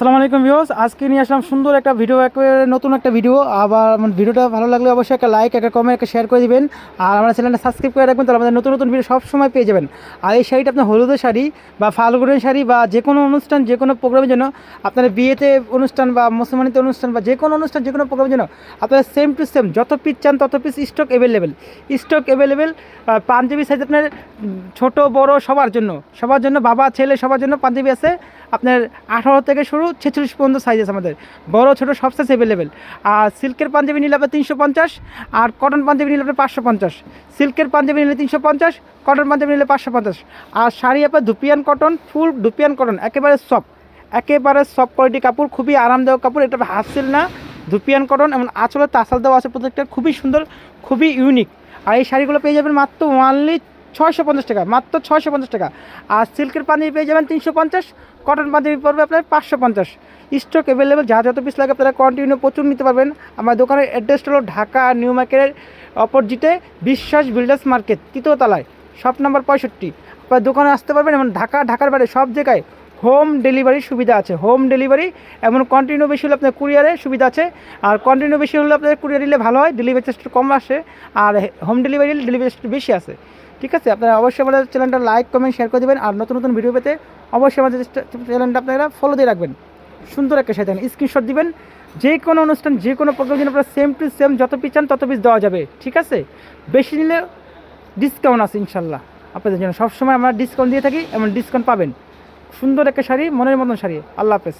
আসসালামু আলাইকুম ভিউস আজকে নিয়ে আসলাম সুন্দর একটা ভিডিও নতুন একটা ভিডিও আবার আমার ভিডিওটা ভালো লাগলে অবশ্যই একটা লাইক একটা কমেন্ট একটা শেয়ার করে দিবেন। আর আমার চ্যানেলটা সাবস্ক্রাইব করে রাখবেন, তাহলে আমাদের নতুন নতুন ভিডিও সব সময় পেয়ে যাবেন। আর এই শাড়িটা আপনার হলুদের শাড়ি বা ফাল্গুনের শাড়ি বা যে কোনো অনুষ্ঠান, যে কোনো প্রোগ্রামের জন্য, আপনার বিয়েতে অনুষ্ঠান বা মুসলমানিতে অনুষ্ঠান বা যে কোনো অনুষ্ঠান, যে কোনো প্রোগ্রামের জন্য, আপনারা সেম টু সেম যত পিস চান তত piece stock available stock available Punjabi size আপনার ছোট, বড় সবার জন্য। সবার জন্য, বাবা, ছেলে সবার জন্য পাঞ্জাবি আছে। আপনার আঠারো থেকে শুরু ছেচল্লিশ পর্যন্ত সাইজ আছে আমাদের। বড়, ছোটো সব সাইজ অ্যাভেলেবেল আর সিল্কের পাঞ্জাবি নিলে আপনার তিনশো পঞ্চাশ, আর কটন পাঞ্জাবি নিলে আপনার পাঁচশো পঞ্চাশ। সিল্কের পাঞ্জাবি নিলে তিনশো পঞ্চাশ কটন পাঞ্জাবি নিলে পাঁচশো পঞ্চাশ। আর শাড়ি আপনার dupion cotton full dupion cotton একেবারে সফট একেবারে সফট কোয়ালিটি কাপড়, খুবই আরামদায়ক কাপড়, এটা হাসিল না, দুপিয়ান কটন এমন আঁচলে তাসাল দেওয়া আছে প্রত্যেকটা, খুবই সুন্দর, খুবই ইউনিক আর এই শাড়িগুলো পেয়ে যাবেন মাত্র ওয়ানলি ছয়শো পঞ্চাশ টাকা, মাত্র ছয়শো পঞ্চাশ টাকা। আর সিল্কের পানি পেয়ে যাবেন তিনশো পঞ্চাশ, কটন পানি পড়বে আপনার পাঁচশো পঞ্চাশ। স্টক অ্যাভেলেবেল যা যত পিস লাগে আপনারা কন্টিনিউ প্রচুর নিতে পারবেন। আমার দোকানের অ্যাড্রেসটা হলো ঢাকা নিউ মার্কেটের অপোজিটে বিশ্বাস বিল্ডার্স মার্কেট তৃতীয় তলায় শপ নাম্বার পঁয়ষট্টি। আপনার দোকানে আসতে পারবেন এবং ঢাকা, ঢাকার বাইরে সব জায়গায় হোম ডেলিভারির সুবিধা আছে। হোম ডেলিভারি এমন কন্টিনিউ বেশি হলে আপনার কুরিয়ারের সুবিধা আছে। আর কন্টিনিউ বেশি হলে আপনার কুরিয়ার দিলে ভালো হয় ডেলিভারি চার্জটা কম আসে। আর হোম ডেলিভারি ডেলিভারি চার্জটা বেশি আসে। ঠিক আছে? আপনারা অবশ্যই আমাদের চ্যানেলটা লাইক কমেন্ট শেয়ার করে দেবেন। আর নতুন নতুন ভিডিও পেতে অবশ্যই আমাদের চ্যানেলটা আপনারা ফলো দিয়ে রাখবেন। সুন্দর একটা সাথে স্ক্রিনশট দিবেন। যে কোনো অনুষ্ঠান, যে কোনো প্রোগ্রাম জন্য আপনারা সেম টু সেম যত পিস চান তত পিস দেওয়া যাবে। ঠিক আছে? বেশি নিলে ডিসকাউন্ট আছে ইনশাল্লাহ। আপনাদের জন্য সবসময় আমরা ডিসকাউন্ট দিয়ে থাকি, এমন ডিসকাউন্ট পাবেন। সুন্দর একটা শাড়ি মনের মতন শাড়ি। আল্লাহ হাফেজ।